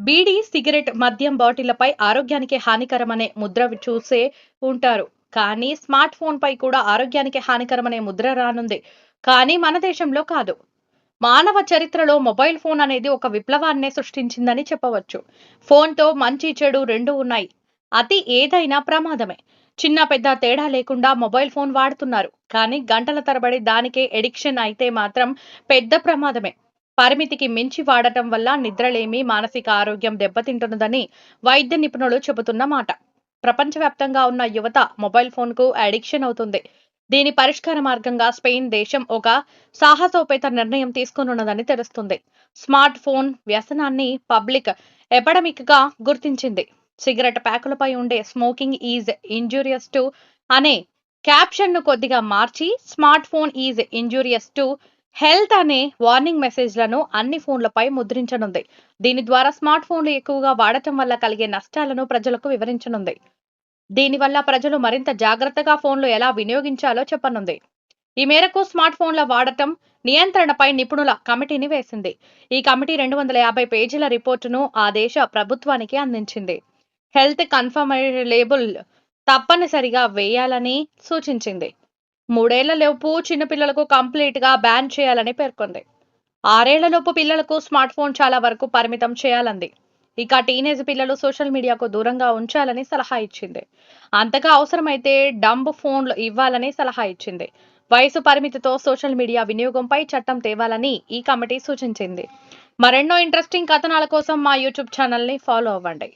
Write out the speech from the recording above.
Beedi cigarette మద్యం బాటిళ్ళపై ఆరోగ్యానికి హానికరమనే ముద్ర చూసే ఉంటారు. కానీ స్మార్ట్ ఫోన్ పై కూడా ఆరోగ్యానికి హానికరమనే ముద్ర రానుంది. కానీ మన దేశంలో కాదు. మానవ చరిత్రలో మొబైల్ ఫోన్ అనేది ఒక విప్లవాన్నే సృష్టించిందని చెప్పవచ్చు. ఫోన్తో మంచి చెడు రెండు ఉన్నాయి. అతి ఏదైనా ప్రమాదమే. చిన్న పెద్ద తేడా లేకుండా మొబైల్ ఫోన్ వాడుతున్నారు. కానీ గంటల తరబడి దానికే ఎడిక్షన్ అయితే మాత్రం పెద్ద ప్రమాదమే. పరిమితికి మించి వాడటం వల్ల నిద్రలేమి మానసిక ఆరోగ్యం దెబ్బతింటున్నదని వైద్య నిపుణులు చెబుతున్న మాట. ప్రపంచవ్యాప్తంగా ఉన్న యువత మొబైల్ ఫోన్కు అడిక్షన్ అవుతుంది. దీని పరిష్కార మార్గంగా స్పెయిన్ దేశం ఒక సాహసోపేత నిర్ణయం తీసుకునున్నదని తెలుస్తుంది. స్మార్ట్ ఫోన్ వ్యసనాన్ని పబ్లిక్ ఎపడమిక్గా గుర్తించింది. సిగరెట్ ప్యాకులపై ఉండే స్మోకింగ్ ఈజ్ ఇంజూరియస్ టు అనే క్యాప్షన్ను కొద్దిగా మార్చి smart phone is injurious to health అనే వార్నింగ్ మెసేజ్లను అన్ని ఫోన్లపై ముద్రించనుంది. దీని ద్వారా స్మార్ట్ ఫోన్లు ఎక్కువగా వాడటం వల్ల కలిగే నష్టాలను ప్రజలకు వివరించనుంది. దీనివల్ల ప్రజలు మరింత జాగ్రత్తగా ఫోన్లు ఎలా వినియోగించాలో చెప్పనుంది. ఈ మేరకు స్మార్ట్ ఫోన్ల వాడటం నియంత్రణపై నిపుణుల కమిటీని వేసింది. ఈ కమిటీ రెండు వందల యాభై పేజీల రిపోర్టును ఆ దేశ ప్రభుత్వానికి అందించింది. హెల్త్ కన్ఫర్మేబుల్ తప్పనిసరిగా వేయాలని సూచించింది. మూడేళ్ళలోపు చిన్నపిల్లలకు కంప్లీట్గా బ్యాన్ చేయాలని పేర్కొంది. ఆరేళ్ళలోపు పిల్లలకు స్మార్ట్ ఫోన్ చాలా వరకు పరిమితం చేయాలంది. ఇక టీనేజ్ పిల్లలు సోషల్ మీడియాకు దూరంగా ఉంచాలని సలహా ఇచ్చింది. అంతగా అవసరమైతే డంబ్ ఫోన్లు ఇవ్వాలని సలహా ఇచ్చింది. వయసు పరిమితితో సోషల్ మీడియా వినియోగంపై చట్టం తేవాలని ఈ కమిటీ సూచించింది. మరెన్నో ఇంట్రెస్టింగ్ కథనాల కోసం మా యూట్యూబ్ ఛానల్ని ఫాలో అవ్వండి.